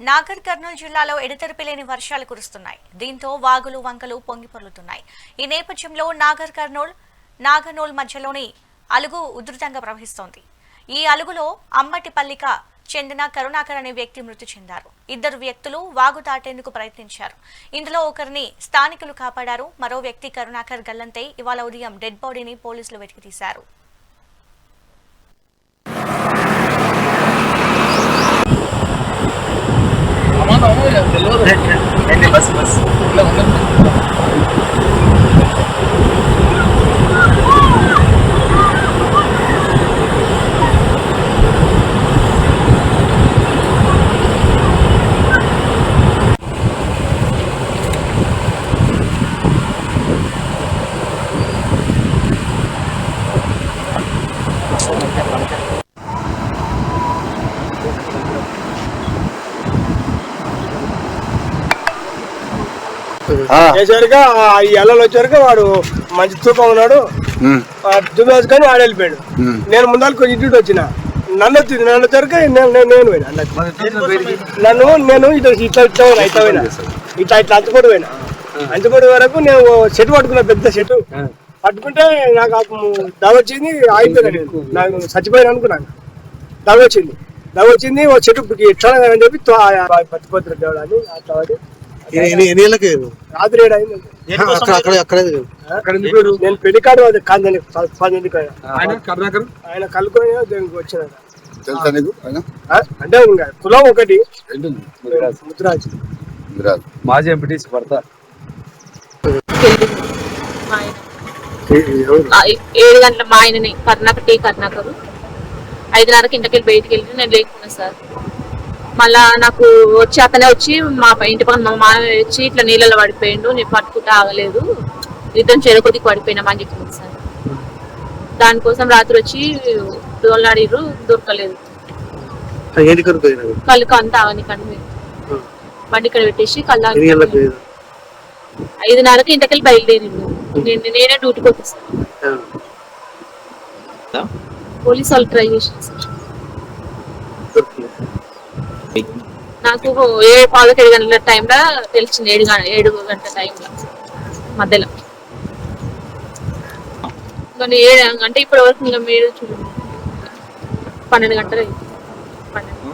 నాగర్ కర్నూలు జిల్లాలో ఎడతెరిపి లేని వర్షాలు కురుస్తున్నాయి. దీంతో వాగులు వంకలు పొంగిపొర్లుతున్నాయి ఈ నేపథ్యంలో నాగర్ కర్నూల్ నాగర్నూల్ మధ్యలోని అలుగు ఉధృతంగా ప్రవహిస్తోంది. ఈ అలుగులో అమ్మటిపల్లిక చెందిన కరుణాకర్ అనే వ్యక్తి మృతి చెందారు. ఇద్దరు వ్యక్తులు వాగు దాటేందుకు ప్రయత్నించారు. ఇందులో ఒకరిని స్థానికులు కాపాడారు. మరో వ్యక్తి కరుణాకర్ గల్లంతై ఇవాళ ఉదయం డెడ్ బాడీని పోలీసులు the lower head and the bus bus. ఆ. ఈ ఎల్లలు వచ్చాక వాడు మంచి తూకం ఉన్నాడు. దుమ్మేసుకొని వాడు వెళ్ళిపోయాడు. నేను ముందర కొంచెం ఇంటికి వచ్చిన. నన్ను వచ్చింది నన్ను వచ్చాక నేను నేను నేను పోయినా. నన్ను నేను ఇట్లా ఇట్లా ఇట్లా పోయినా ఇట్లా పోయినా. ఇట్లా ఇట్లా అంచుకోడు పోయినా. అంచుకోడు వరకు నేను చెట్టు పట్టుకున్నా పెద్ద చెట్టు పట్టుకుంటే నాకు దవ వచ్చింది ఆగిపోయినా నేను. నాకు చచ్చిపోయినా అనుకున్నాను. దవ వచ్చింది. దవ వచ్చింది ఓ చెట్టు ఎట్లా అని చెప్పి తో- ఆ పత్తిపోతున్న దేవుడు అని అట్లా ఎన్నేళ్ళకి రాత్రి ఏడు అక్కడ నేను పన్నెండు ఆయన కలుకొని దీనికి వచ్చిన తెలుసా నీకు? ఆయన? అంటే ఇంకా కులం ఒకటి. ముద్రాజ్. మాజీ ఎంపీటీసీ భర్త. ఏడు గంటల మా ఆయనని కర్ణాకర్ టీ కర్ణాకర్. ఐదున్నరకి ఇంటికి బయటికి వెళ్ళి నేను లేకున్నా సార్. మళ్ళా నాకు వచ్చి అతనే వచ్చి మా ఇంటి పక్కన మా మామయ్య వచ్చి ఇట్లా నీళ్ళలో పడిపోయిండు నేను పట్టుకుంటే ఆగలేదు. ఇద్దరం చెరుకొద్దికి పడిపోయినామా అని చెప్పింది సార్. దానికోసం రాత్రి వచ్చి దోలాడిర్రు దొరకలేదు. కళ్ళు అంతా ఆగని కండి బండి ఇక్కడ పెట్టేసి కళ్ళు ఐదున్నరకి ఇంటికి బయలుదేరిండు. నేను నేనే డ్యూటీకి వచ్చేసాను పోలీస్ వాళ్ళు ట్రై చేసింది సార్. నాకు ఏ పావులకి ఏడు గంటల టైంలో తెలిసింది ఏడు గంట ఏడు గంటల టైంలో మధ్యలో. కానీ ఏడు అంటే ఇప్పటి వరకు ఇంకా మీరు చూడండి పన్నెండు గంటలు పన్నెండు.